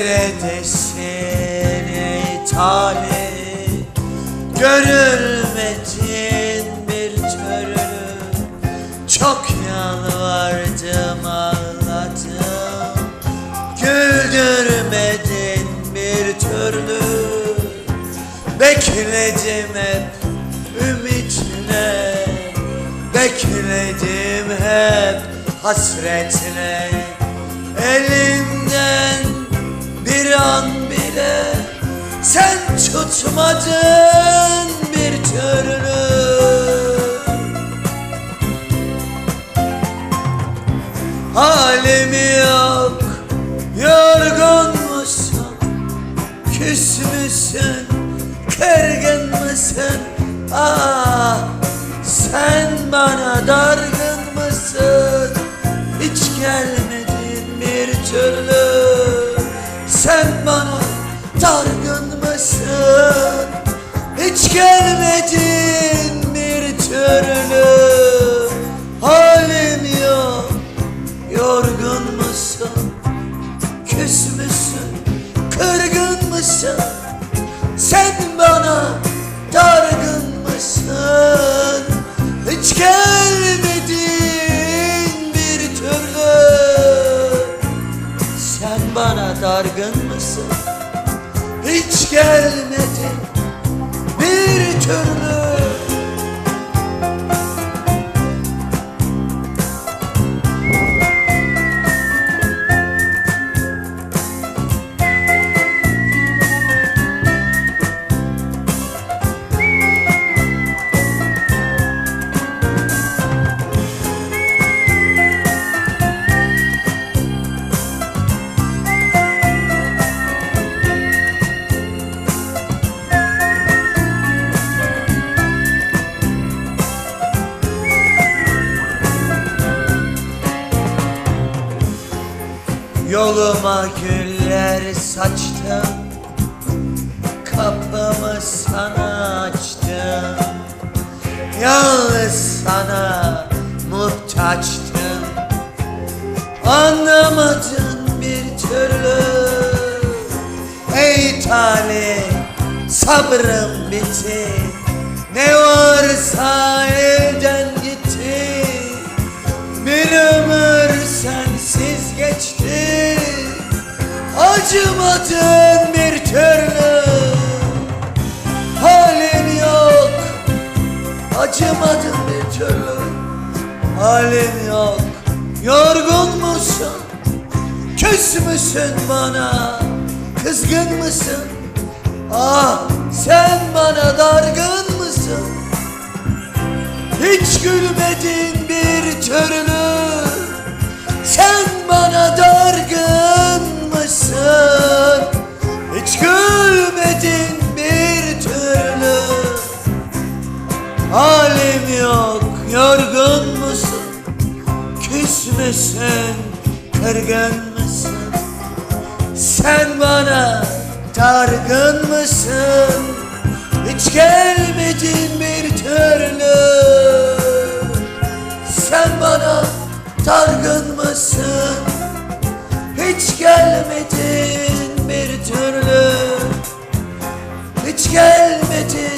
Neredesin ey talih? Görülmedin bir türlü. Çok yalvardım ağladım. Güldürmedin bir türlü. Bekledim hep ümitle Bekledim hep hasretle. Elimden Sen tutmadın bir türlü Halim yok Yorgun musun? Küs müsün Kırgın mısın? Ah Sen bana dargın mısın? Hiç gelmedin bir türlü. Sen bana dargın Gelmedin bir türlü Halim yok Yorgun musun? Küs müsün? Kırgın mısın? Sen bana dargın mısın? Hiç gelmedin bir türlü Sen bana dargın mısın? Hiç gelmedin bir türlü Yoluma güller saçtım Kapımı sana açtım. Yalnız sana muhtaçtım. Anlamadın bir türlü. Ey talih sabrım bitti. Ne varsa elden gitti. Bir ömür sensiz geçti Acımadın bir türlü Halin yok Acımadın bir türlü Halin yok Yorgun musun? Küs bana? Kızgın mısın? Ah sen bana dargın mısın? Hiç gülmedin bir türlü Sen yorgun musun? Küs müsün? Kırgın mısın? Sen bana dargın mısın? Hiç gelmedin bir türlü Sen bana dargın mısın? Hiç gelmedin bir türlü Hiç gelmedin